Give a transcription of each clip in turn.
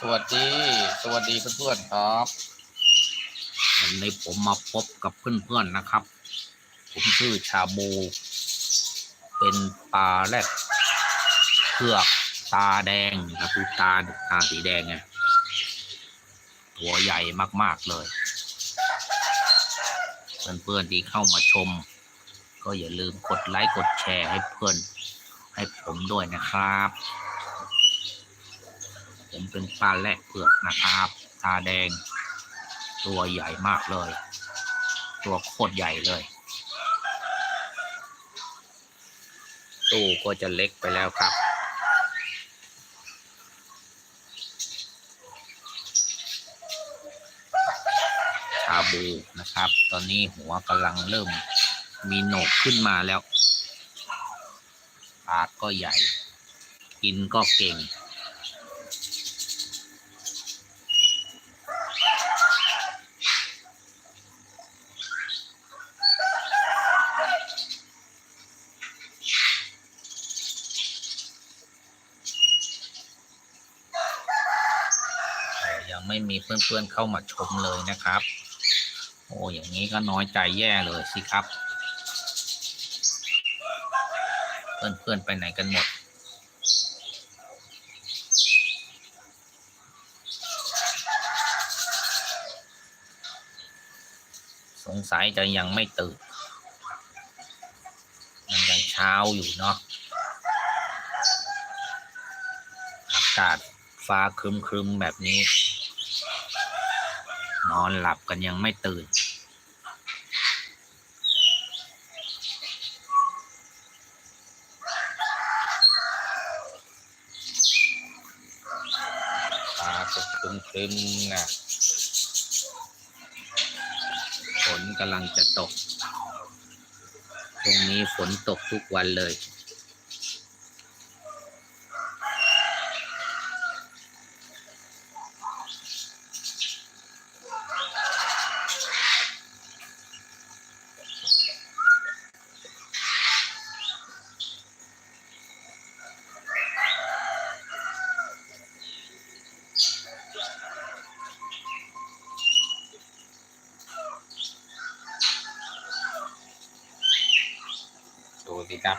สวัสดี สวัสดีเพื่อนๆครับวันนี้ผมมาพบกับเพื่อนๆนะครับ ผมชื่อชาบู เป็นปลาแรดเผือก ตาแดงนะครับดูตาตาสีแดงไงตัวใหญ่มาก ๆ เลย เพื่อน ๆ ที่เข้ามาชม ก็อย่าลืมกดไลค์กดแชร์ให้เพื่อน ให้ผมด้วยนะครับ ผมเป็นปลาแรดเผือกนะครับ ตาแดง ตัวใหญ่มากเลย ตัวโคตรใหญ่เลยตู้ก็จะเล็กไปแล้วครับ บูนะครับ ตอนนี้หัวกำลังเริ่มมีโหนกขึ้นมาแล้ว ปากก็ใหญ่ กินก็เก่ง ยังไม่มีเพื่อนๆเข้ามาชมเลยนะครับ โอ้อย่างนี้ก็น้อยใจแย่เลยสิครับ เพื่อนๆไปไหนกันหมดสงสัยจะยังไม่ตื่น มันยังเช้าอยู่เนาะ อากาศฟ้าครึมๆแบบนี้ นอนหลับกันยังไม่ตื่น ตกครึมๆนะฝนกำลังจะตก ตรงนี้ฝนตกทุกวันเลย ครับ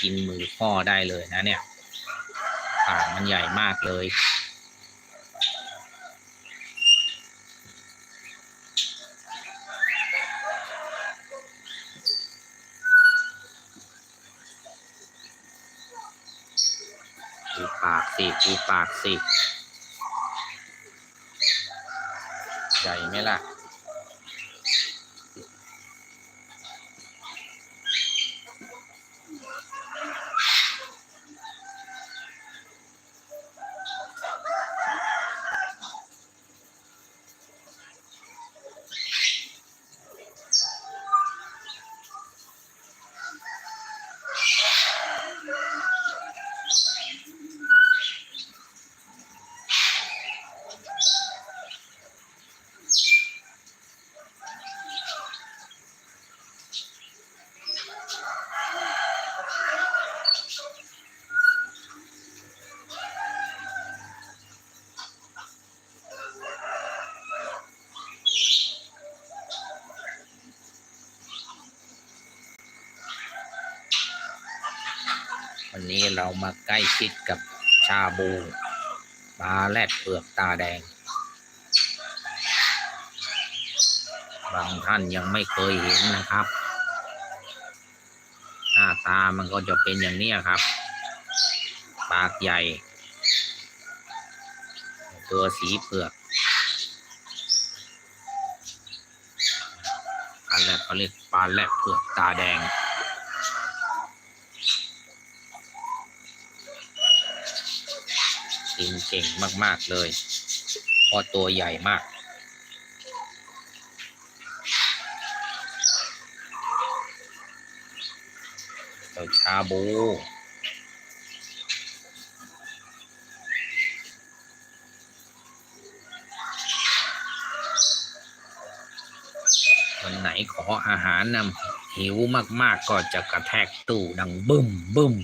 กินมือพ่อได้เลยนะเนี่ยปากมันใหญ่มากเลยดูปากสิดูปากสิ ใหญ่ไหมล่ะ วันนี้เรามาใกล้ชิดกับชาบูปลาแรดเปลือกตาแดง บางท่านยังไม่เคยเห็นนะครับ หน้าตามันก็จะเป็นอย่างนี้ครับ ปากใหญ่ ตัวสีเผือกอันแรกเขาเรียกปลาแรดเผือกตาแดงิงเก่งมาก ๆ เลยเพราะตัวใหญ่มากเจ้าชาบูวันไหนขออาหารนำหิวมาก ๆ ก็จะกระแทกตู้ดังบึ้มบึ้ม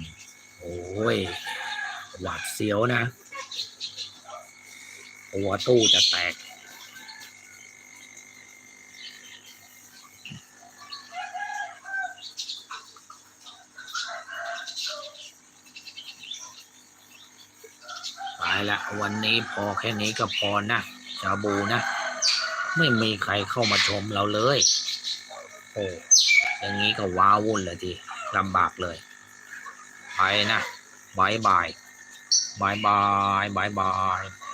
โอ้ยหวาดเสียวนะ หัวตู้จะแตก ไปละวันนี้พอแค่นี้ก็พอนะชาบูนะ ไม่มีใครเข้ามาชมเราเลย โอ้อย่างนี้ก็ว้าวุ่นเลยทีลำบากเลย ไปนะบายบาย Bye bye. Bye bye.